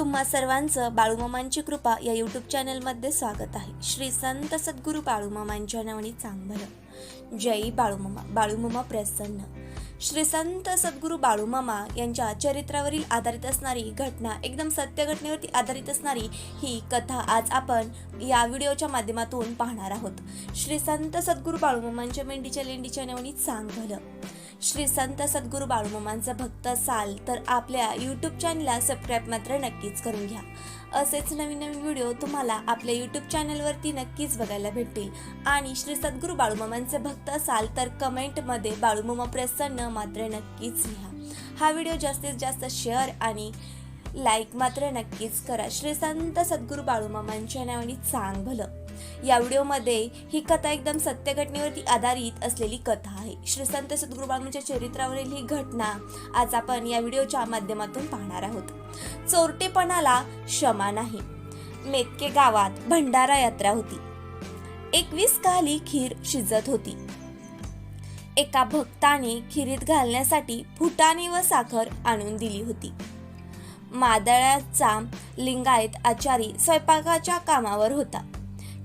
तुम्हा सर्वांचं बाळूमामांची कृपा या यूट्यूब चॅनलमध्ये स्वागत आहे. श्री संत सद्गुरू बाळूमामांच्या नावाने चांगलं. जय बाळूमामा. बाळूमामा प्रसन्न. श्री संत सद्गुरू बाळूमामा यांच्या चरित्रावरील आधारित असणारी घटना एकदम सत्य घटनेवरती आधारित असणारी ही कथा आज आपण या व्हिडिओच्या माध्यमातून पाहणार आहोत. श्री संत सद्गुरू बाळूमामांच्या मेंढीच्या लेंडीच्या नेवणीत सांगलं श्री संत सद्गुरू बाळूमामांचा भक्त असाल तर आपल्या यूट्यूब चॅनलला सबस्क्राईब मात्र नक्कीच करून घ्या. असेच नवीन नवीन व्हिडिओ तुम्हाला आपल्या यूट्यूब चॅनलवरती नक्कीच बघायला भेटतील. आणि श्री सद्गुरू बाळूमामांचे भक्त असाल तर कमेंटमध्ये बाळूमामा प्रसन्न मात्र नक्कीच लिहा. हा व्हिडिओ जास्तीत जास्त शेअर आणि लाईक मात्र नक्कीच करा. श्री संत सद्गुरू बाळूमामांच्या नावाने चांग भलं. या व्हिडिओमध्ये ही कथा एकदम सत्य घटनेवरती आधारित असलेली कथा आहे. श्री संत चरित्रावरील ही घटना आज आपण या व्हिडिओच्या माध्यमातून पाहणार आहोत. चोरटेपणाला क्षमा नाही. मेतके गावात भंडारा यात्रा होती. एकवीस काली खीर शिजत होती. एका भक्ताने खिरीत घालण्यासाठी फुटाणे व साखर आणून दिली होती. मादळाचा लिंगायत आचारी स्वयंपाकाच्या कामावर होता.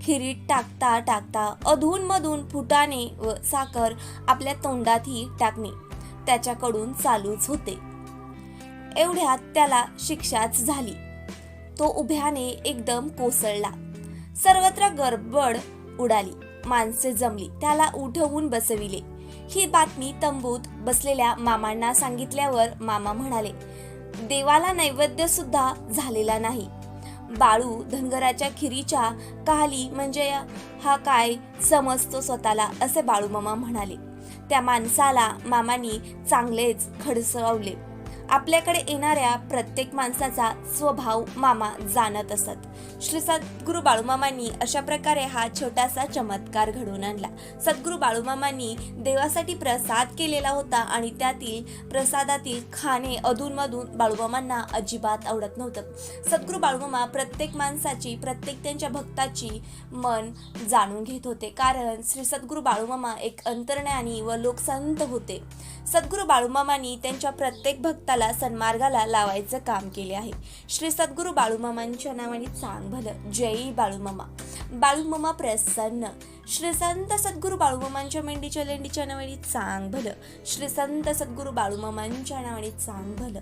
खिरीत टाकता टाकता अधूनमधून फुटाणे व साखर आपल्या तोंडातही टाकणे त्याच्याकडून चालूच होते. एवढ्यात त्याला शिक्षाच झाली. तो उभ्याने एकदम कोसळला. सर्वत्र गडबड उडाली. माणसे जमली. त्याला उठवून बसविले. ही बातमी तंबूत बसलेल्या मामांना सांगितल्यावर मामा म्हणाले देवाला नैवेद्य सुद्धा झालेला नाही. बाळू धनगराच्या खिरीच्या काली म्हणजे हा काय समजतो स्वतःला असे बाळूमामा म्हणाले. त्या माणसाला मामानी चांगलेच खडसवले आपल्याकडे येणाऱ्या प्रत्येक माणसाचा स्वभाव मामा जाणत असत. श्री सद्गुरू बाळूमामांनी अशा प्रकारे हा छोटासा चमत्कार घडवून आणला. सद्गुरू बाळूमामांनी देवासाठी प्रसाद केलेला होता आणि त्यातील प्रसादातील खाणे अधूनमधून बाळूमामांना अजिबात आवडत नव्हतं. सद्गुरू बाळूमामा प्रत्येक माणसाची प्रत्येक त्यांच्या भक्ताची मन जाणून घेत होते. कारण श्री सद्गुरू बाळूमामा एक अंतर्ज्ञानी व लोकसंत होते. सद्गुरू बाळूमामांनी त्यांच्या प्रत्येक भक्ता भक्ताला सन्मार्गाला लावायचं काम केले आहे. श्री सद्गुरू बाळूमामांच्या नावाने चांग भलं जय बाळूमामा. बाळूमामा प्रसन्न. श्री संत सद्गुरू बाळूमामांच्या मेंढीच्या लेंडीच्या नावाने चांग भलं. श्री संत सद्गुरू बाळूमामांच्या नावाने चांग भलं.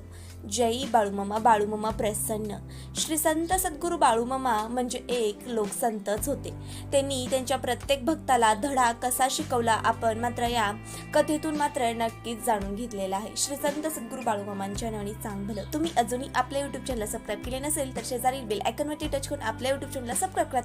जय बाळूमामा बाळूमामा प्रसन्न. श्री संत सद्गुरू बाळूमामा म्हणजे एक लोकसंतच होते. त्यांनी त्यांच्या प्रत्येक भक्ताला धडा कसा शिकवला आपण मात्र या कथेतून मात्र नक्कीच जाणून घेतलेला आहे. श्री संत सद्गुरू बाळूमामांच्या नावाने चांग भलं. तुम्ही अजूनही आपल्या युट्यूब चॅनलला सबस्क्राईब केले नसेल तर शेजारील बेल आयकॉनवरती टच करून आपल्या युट्यूब चॅनलला सबस्क्राईब करा.